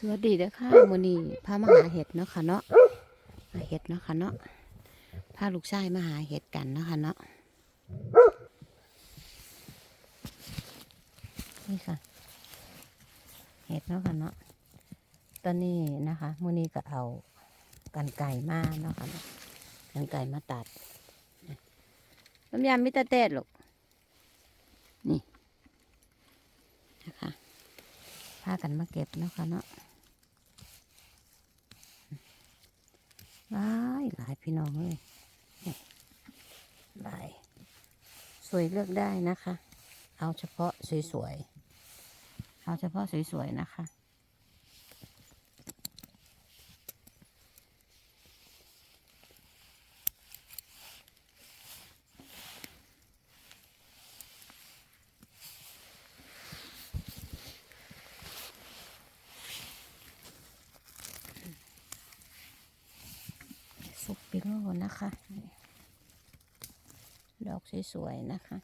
สวัสดีเด้อค่ะมื้อนี้พามาหาเห็ดเนาะค่ะเนาะหาเห็ดเนาะค่ะเนาะพาลูกชายมาหาเห็ดกันเนาะค่ะเนาะนี่ค่ะ เห็ดเนาะค่ะเนาะตอนนี้นะคะมื้อนี้ก็เอากันไก่มาเนาะค่ะเนาะกันไก่มาตัดน้ำยำมิตรเต้ลูกนี่นะคะพากันมาเก็บเนาะค่ะเนาะ หลายหลายพี่น้องเลยหลาย สวยเลือกได้นะคะ เอาเฉพาะสวยๆ เอาเฉพาะสวยๆนะคะ สุก ปิโลนะคะ ดอกสวยๆนะคะ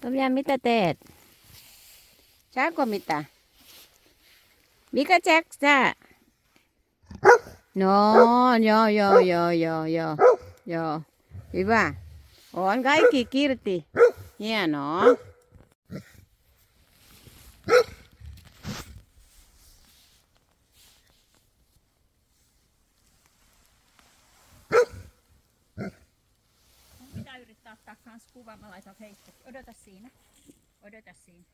ต้มยำมิตรเตดช้ากว่ามิตรมิกาแจ็คจ้า no yo yo yo yo yo yo viva on gai kikirti yeah no ottaa kans kuva. Mä laitan Facebook. Odota siinä. Odota siinä.